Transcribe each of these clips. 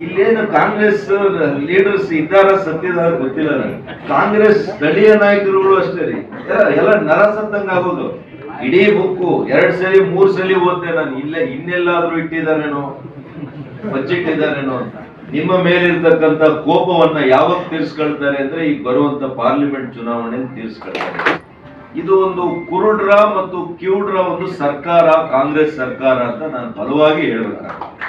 ಇಲ್ಲೇನು ಕಾಂಗ್ರೆಸ್ ಲೀಡರ್ಸ್ ಇದ್ದಾರ ಸತ್ತಿದಾರ ಗೊತ್ತಿಲ್ಲ ನನಗೆ. ಕಾಂಗ್ರೆಸ್ ಸ್ಥಳೀಯ ನಾಯಕರುಗಳು ಅಷ್ಟೇ ರೀ. ಎಲ್ಲ- ನರ ಸತ್ತಂಗ ಆಗೋದು. ಇಡೀ ಬುಕ್ಕು ಎರಡ್ ಸಲಿ, ಮೂರ್ ಸಲಿ ಓದ್ದೆ ನಾನು. ಇಲ್ಲೇ ಇನ್ನೆಲ್ಲಾದ್ರೂ ಇಟ್ಟಿದ್ದಾರೇನೋ? ಬಚ್ಚಿಟ್ಟಿದ್ದಾರೇನೋ ಅಂತ. ನಿಮ್ಮ ಮೇಲಿರ್ತಕ್ಕಂಥ ಕೋಪವನ್ನ ಯಾವಾಗ ತೀರ್ಸ್ಕೊಳ್ತಾರೆ ಅಂದ್ರೆ ಈಗ ಬರುವಂತ ಪಾರ್ಲಿಮೆಂಟ್ ಚುನಾವಣೆ ತೀರ್ಸ್ಕೊಳ್ತಾರೆ. ಇದು ಒಂದು ಕುರುಡ್ರ ಮತ್ತು ಕ್ಯೂಡ್ರ ಒಂದು ಸರ್ಕಾರ, ಕಾಂಗ್ರೆಸ್ ಸರ್ಕಾರ ಅಂತ ನಾನು ಬಲವಾಗಿ ಹೇಳ್ಬೇಕಾಗ್ತದೆ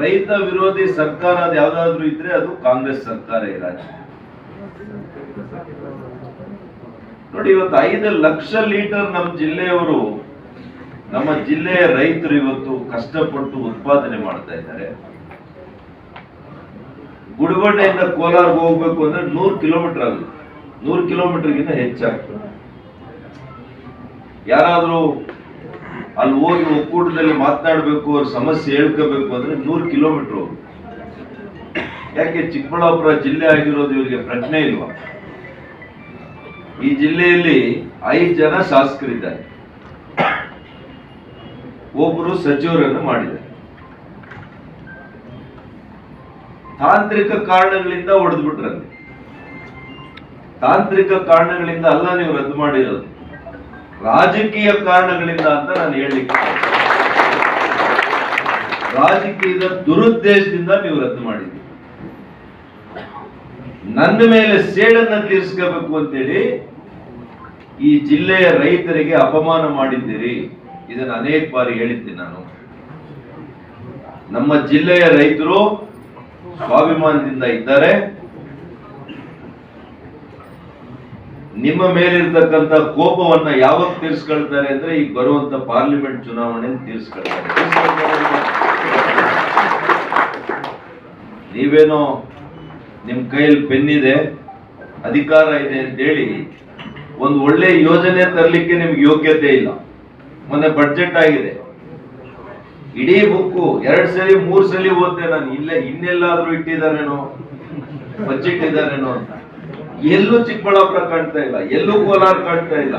ರೈತ ವಿರೋಧಿ ಸರ್ಕಾರ ಅದು ಯಾವ್ದಾದ್ರು ಇದ್ರೆ ಅದು ಕಾಂಗ್ರೆಸ್ ಸರ್ಕಾರ ಈ ರಾಜ್ಯ. ನೋಡಿ, ಇವತ್ತು ಐದು ಲಕ್ಷ ಲೀಟರ್ ನಮ್ಮ ಜಿಲ್ಲೆಯವರು, ನಮ್ಮ ಜಿಲ್ಲೆಯ ರೈತರು ಇವತ್ತು ಕಷ್ಟಪಟ್ಟು ಉತ್ಪಾದನೆ ಮಾಡ್ತಾ ಇದ್ದಾರೆ. ಗುಡಿಬಂಡೆಯಿಂದ ಕೋಲಾರ್ಗೆ ಹೋಗ್ಬೇಕು ಅಂದ್ರೆ ನೂರು ಕಿಲೋಮೀಟರ್ ಆಗುತ್ತೆ. ನೂರು ಕಿಲೋಮೀಟರ್ಗಿಂತ ಹೆಚ್ಚಾಗ್ತದೆ. ಯಾರಾದ್ರೂ ಅಲ್ಲಿ ಹೋಗಿ ಒಕ್ಕೂಟದಲ್ಲಿ ಮಾತನಾಡಬೇಕು, ಅವ್ರ ಸಮಸ್ಯೆ ಹೇಳ್ಕೋಬೇಕು ಅಂದ್ರೆ ನೂರು ಕಿಲೋಮೀಟರ್ ಯಾಕೆ ಚಿಕ್ಕಬಳ್ಳಾಪುರ ಜಿಲ್ಲೆ ಆಗಿರೋದು ಇವರಿಗೆ ಪ್ರಜ್ಞೆ ಇಲ್ವಾ? ಈ ಜಿಲ್ಲೆಯಲ್ಲಿ ಐದು ಜನ ಶಾಸಕರಿದ್ದಾರೆ. ಒಬ್ಬರು ಸಚಿವರನ್ನು ಮಾಡಿದ್ದಾರೆ. ತಾಂತ್ರಿಕ ಕಾರಣಗಳಿಂದ ಹೊಡೆದ್ಬಿಟ್ರಂತೆ. ತಾಂತ್ರಿಕ ಕಾರಣಗಳಿಂದ ಅಲ್ಲ ನೀವು ರದ್ದು ಮಾಡಿರೋದು. ರಾಜಕೀಯ ಕಾರಣಗಳಿಂದ ಅಂತ ನಾನು ಹೇಳಲಿಕ್ಕೆ ರಾಜಕೀಯದ ದುರುದ್ದೇಶದಿಂದ ನೀವು ರದ್ದು ಮಾಡಿದ್ದೀರಿ. ನನ್ನ ಮೇಲೆ ಸೇಡನ್ನ ತೀರಿಸ್ಕೋಬೇಕು ಅಂತೇಳಿ ಈ ಜಿಲ್ಲೆಯ ರೈತರಿಗೆ ಅಪಮಾನ ಮಾಡಿದ್ದೀರಿ. ಇದನ್ನ ಅನೇಕ ಬಾರಿ ಹೇಳಿದ್ದೀನಿ ನಾನು. ನಮ್ಮ ಜಿಲ್ಲೆಯ ರೈತರು ಸ್ವಾಭಿಮಾನದಿಂದ ಇದ್ದಾರೆ. ನಿಮ್ಮ ಮೇಲಿರ್ತಕ್ಕಂಥ ಕೋಪವನ್ನ ಯಾವಾಗ ತೀರ್ಸ್ಕೊಳ್ತಾರೆ ಅಂದ್ರೆ ಈಗ ಬರುವಂತ ಪಾರ್ಲಿಮೆಂಟ್ ಚುನಾವಣೆ ತೀರ್ಸ್ಕೊಳ್ತಾರೆ. ನೀವೇನೋ ನಿಮ್ ಕೈಯಲ್ಲಿ ಇದೆ, ಅಧಿಕಾರ ಇದೆ ಅಂತ ಹೇಳಿ ಒಂದು ಒಳ್ಳೆ ಯೋಜನೆ ತರಲಿಕ್ಕೆ ನಿಮ್ಗೆ ಯೋಗ್ಯತೆ ಇಲ್ಲ. ಮೊನ್ನೆ ಬಡ್ಜೆಟ್ ಆಗಿದೆ. ಇಡೀ ಬುಕ್ಕು ಎರಡ್ ಸಲಿ ಮೂರ್ ಸಲಿ ಓದ್ದೆ ನಾನು. ಇಲ್ಲೇ ಇನ್ನೆಲ್ಲಾದ್ರೂ ಇಟ್ಟಿದಾರೇನೋ ಬಚ್ಚಿಟ್ಟಿದ್ದಾರೇನೋ ಅಂತ. ಎಲ್ಲೂ ಚಿಕ್ಕಬಳ್ಳಾಪುರ ಕಾಣ್ತಾ ಇಲ್ಲ, ಎಲ್ಲೂ ಕೋಲಾರ ಕಾಣ್ತಾ ಇಲ್ಲ,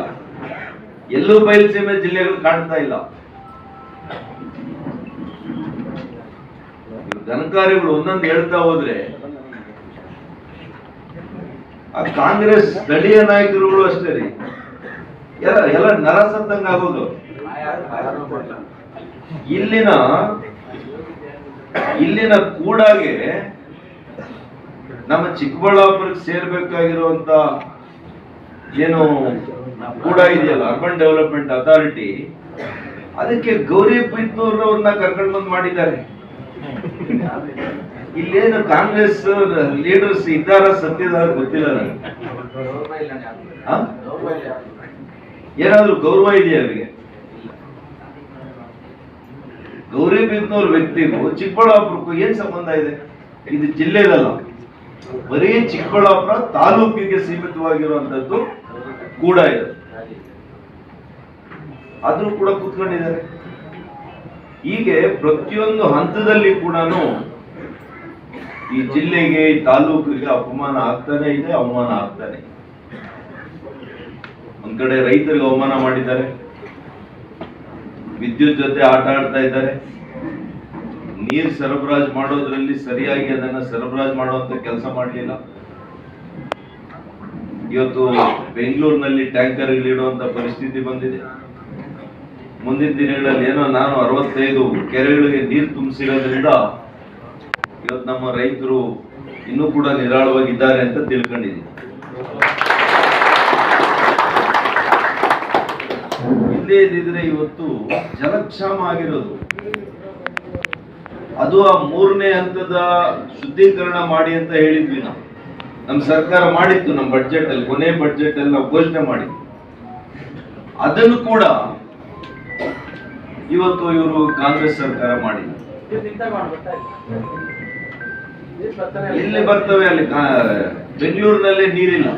ಎಲ್ಲೂ ಬಯಲುಸೀಮೆ ಜಿಲ್ಲೆಗಳು ಕಾಣ್ತಾ ಇಲ್ಲ. ಘನಕಾರ್ಯಗಳು ಒಂದೊಂದು ಹೇಳ್ತಾ ಹೋದ್ರೆ, ಆ ಕಾಂಗ್ರೆಸ್ ಸ್ಥಳೀಯ ನಾಯಕರುಗಳು ಅಷ್ಟೇ ರೀ. ಎಲ್ಲ ಎಲ್ಲ ನರ ಸತ್ತಂಗ ಆಗೋದು. ಇಲ್ಲಿನ ಇಲ್ಲಿನ ಕೂಡಾಗೆ ನಮ್ಮ ಚಿಕ್ಕಬಳ್ಳಾಪುರಕ್ಕೆ ಸೇರ್ಬೇಕಾಗಿರುವಂತ ಏನು ಕೂಡ ಇದೆಯಲ್ಲ ಅರ್ಬನ್ ಡೆವಲಪ್ಮೆಂಟ್ ಅಥಾರಿಟಿ ಅದಕ್ಕೆ ಗೌರಿ ಬಿದ್ನೂರ್ನವ್ರನ್ನ ಕರ್ಕೊಂಡು ಬಂದು ಮಾಡಿದ್ದಾರೆ. ಇಲ್ಲೇನು ಕಾಂಗ್ರೆಸ್ ಲೀಡರ್ಸ್ ಇದ್ದಾರ ಸತ್ತಿದಾರ ಗೊತ್ತಿಲ್ಲ ನನಗೆ ಏನಾದ್ರೂ ಗೌರವ ಇದೆಯಾ ಅವರಿಗೆ? ಗೌರಿಬಿದ್ನೂರ್ ವ್ಯಕ್ತಿಗೂ ಚಿಕ್ಕಬಳ್ಳಾಪುರಕ್ಕೂ ಏನ್ ಸಂಬಂಧ ಇದೆ? ಇದು ಜಿಲ್ಲೆದಲ್ಲ. ಬರೀ ಚಿಕ್ಕಬಳ್ಳಾಪುರ ತಾಲೂಕಿಗೆ ಸೀಮಿತವಾಗಿರುವಂತದ್ದು ಕೂಡ ಇದೆ. ಆದ್ರೂ ಕೂಡ ಕೂತ್ಕೊಂಡಿದ್ದಾರೆ. ಹೀಗೆ ಪ್ರತಿಯೊಂದು ಹಂತದಲ್ಲಿ ಕೂಡ ಈ ಜಿಲ್ಲೆಗೆ, ಈ ತಾಲೂಕಿಗೆ ಅಪಮಾನ ಆಗ್ತಾನೆ ಇದೆ, ಅವಮಾನ ಆಗ್ತಾನೆ. ಒಂದ್ ಕಡೆ ರೈತರಿಗೆ ಅವಮಾನ ಮಾಡಿದ್ದಾರೆ. ವಿದ್ಯುತ್ ಜೊತೆ ಆಟ ಆಡ್ತಾ ಇದ್ದಾರೆ. ನೀರ್ ಸರಬರಾಜು ಮಾಡೋದ್ರಲ್ಲಿ ಸರಿಯಾಗಿ ಅದನ್ನ ಸರಬರಾಜು ಮಾಡುವಂತ ಕೆಲಸ ಮಾಡಲಿಲ್ಲ. ಇವತ್ತು ಬೆಂಗಳೂರಿನಲ್ಲಿ ಟ್ಯಾಂಕರ್ ಇಡುವಂತ ಪರಿಸ್ಥಿತಿ ಬಂದಿದೆ. ಮುಂದಿನ ದಿನಗಳಲ್ಲಿ ಏನೋ ನಾನು ಅರವತ್ತೈದು ಕೆರೆಗಳಿಗೆ ನೀರು ತುಂಬಿಸಿರೋದ್ರಿಂದ ಇವತ್ತು ನಮ್ಮ ರೈತರು ಇನ್ನೂ ಕೂಡ ನಿರಾಳವಾಗಿದ್ದಾರೆ ಅಂತ ತಿಳ್ಕೊಂಡಿದ್ದೀನಿ. ಇಲ್ಲೇ ಇದ್ದಿದ್ರೆ ಇವತ್ತು ಜಲಕ್ಷಾಮ ಆಗಿರೋದು. ಅದು ಆ ಮೂರನೇ ಹಂತದ ಶುದ್ಧೀಕರಣ ಮಾಡಿ ಅಂತ ಹೇಳಿದ್ವಿ ನಾವು. ನಮ್ಮ ಸರ್ಕಾರ ಮಾಡಿತ್ತು, ನಮ್ಮ ಬಡ್ಜೆಟ್ ಅಲ್ಲಿ, ಕೊನೆ ಬಡ್ಜೆಟ್ ಅಲ್ಲಿ ಘೋಷಣೆ ಮಾಡಿ ಅದನ್ನು ಕೂಡ ಇವತ್ತು ಇವರು ಕಾಂಗ್ರೆಸ್ ಸರ್ಕಾರ ಮಾಡಿಲ್ಲ. ಇಲ್ಲಿ ಬರ್ತವೆ ಅಲ್ಲಿ ಬೆಂಗಳೂರಿನಲ್ಲಿ ನೀರಿಲ್ಲ.